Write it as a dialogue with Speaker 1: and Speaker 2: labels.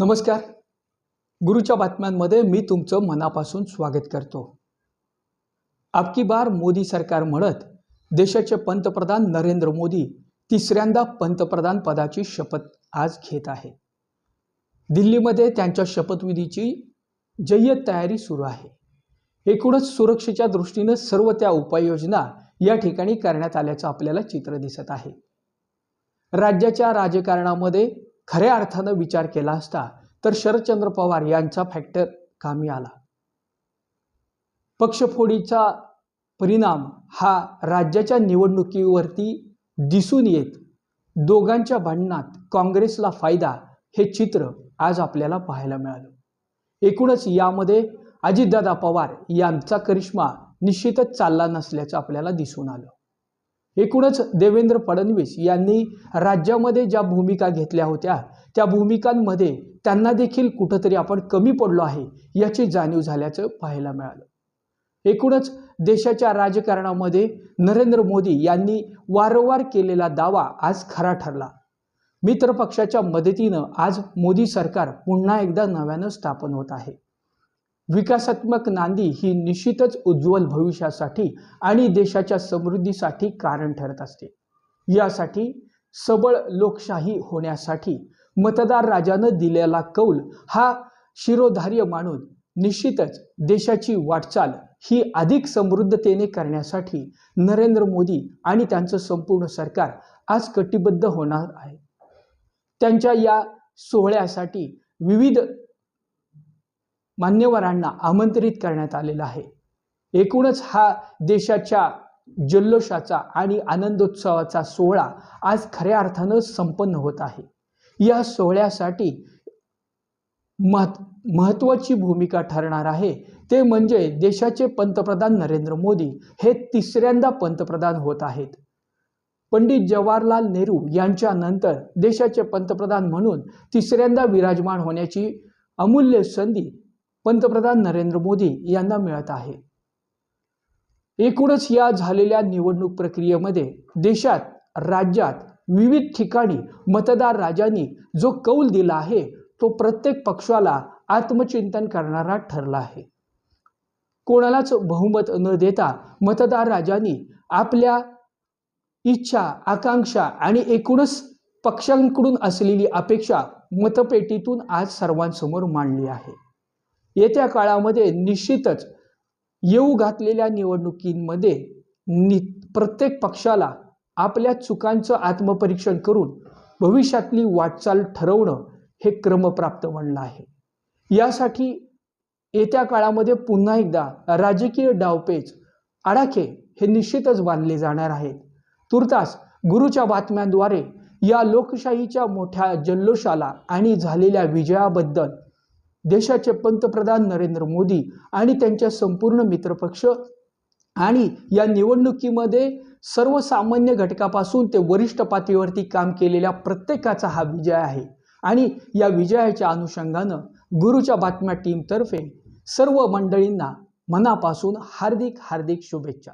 Speaker 1: नमस्कार. गुरुच्या बातम्यांमध्ये मी तुमचं मनापासून स्वागत करतो. आपकी बार मोदी सरकार म्हणत देशाचे पंतप्रधान नरेंद्र मोदी तिसऱ्यांदा पंतप्रधान पदाची शपथ आज घेत आहे. दिल्लीमध्ये त्यांच्या शपथविधीची जय्यत तयारी सुरू आहे. एकूणच सुरक्षेच्या दृष्टीनं सर्व त्या उपाययोजना या ठिकाणी करण्यात आल्याचं आपल्याला चित्र दिसत आहे. राज्याच्या राजकारणामध्ये खऱ्या अर्थानं विचार केला असता तर शरदचंद्र पवार यांचा फॅक्टर कामी आला. पक्षफोडीचा परिणाम हा राज्याच्या निवडणुकीवरती दिसून येत. दोघांच्या भांडणात काँग्रेसला फायदा हे चित्र आज आपल्याला पाहायला मिळालं. एकूणच यामध्ये अजितदादा पवार यांचा करिश्मा निश्चितच चालला नसल्याचं आपल्याला दिसून आलं. एकूणच देवेंद्र फडणवीस यांनी राज्यामध्ये ज्या भूमिका घेतल्या होत्या त्या भूमिकांमध्ये त्यांना देखील कुठंतरी आपण कमी पडलो आहे याची जाणीव झाल्याचं पाहायला मिळालं. एकूणच देशाच्या राजकारणामध्ये नरेंद्र मोदी यांनी वारंवार केलेला दावा आज खरा ठरला. मित्रपक्षाच्या मदतीनं आज मोदी सरकार पुन्हा एकदा नव्यानं स्थापन होत आहे. विकासात्मक नांदी ही निश्चितच उज्ज्वल भविष्यासाठी आणि देशाच्या समृद्धीसाठी कारण ठरत असते. यासाठी सबळ लोकशाही होण्यासाठी मतदार राजानं दिलेला कौल हा शिरोधार्य मानून निश्चितच देशाची वाटचाल ही अधिक समृद्धतेने करण्यासाठी नरेंद्र मोदी आणि त्यांचं संपूर्ण सरकार आज कटिबद्ध होणार आहे. त्यांच्या या सोहळ्यासाठी विविध मान्यवरांना आमंत्रित करण्यात आलेला आहे. एकूणच हा देशाच्या जल्लोषाचा आणि आनंदोत्सवाचा सोहळा आज खऱ्या अर्थानं संपन्न होत आहे. या सोहळ्यासाठी महत् महत्त्वाची भूमिका ठरणार आहे. ते म्हणजे देशाचे पंतप्रधान नरेंद्र मोदी हे तिसऱ्यांदा पंतप्रधान होत आहेत. पंडित जवाहरलाल नेहरू यांच्यानंतर देशाचे पंतप्रधान म्हणून तिसऱ्यांदा विराजमान होण्याची अमूल्य संधी पंतप्रधान नरेंद्र मोदी यांना मिळत आहे. एकूणच या झालेल्या निवडणूक प्रक्रियेमध्ये देशात राज्यात विविध ठिकाणी मतदार राजांनी जो कौल दिला आहे तो प्रत्येक पक्षाला आत्मचिंतन करणारा ठरला आहे. कोणालाच बहुमत न देता मतदार राजांनी आपल्या इच्छा आकांक्षा आणि एकूणच पक्षांकडून असलेली अपेक्षा मतपेटीतून आज सर्वांसमोर मांडली आहे. येत्या काळामध्ये निश्चितच येऊ घातलेल्या निवडणुकींमध्ये नि प्रत्येक पक्षाला आपल्या चुकांचं आत्मपरीक्षण करून भविष्यातली वाटचाल ठरवणं हे क्रमप्राप्त म्हणलं आहे. यासाठी येत्या काळामध्ये पुन्हा एकदा राजकीय डावपेच आडाखे हे निश्चितच बांधले जाणार आहेत. तुर्तास गुरुच्या बातम्यांद्वारे या लोकशाहीच्या मोठ्या जल्लोषाला आणि झालेल्या विजयाबद्दल देशाचे पंतप्रधान नरेंद्र मोदी आणि त्यांच्या संपूर्ण मित्रपक्ष आणि या निवडणुकीमध्ये सर्वसामान्य घटकापासून ते वरिष्ठ पातळीवरती काम केलेल्या प्रत्येकाचा हा विजय आहे. आणि या विजयाच्या अनुषंगानं गुरुच्या बातम्या टीमतर्फे सर्व मंडळींना मनापासून हार्दिक हार्दिक शुभेच्छा.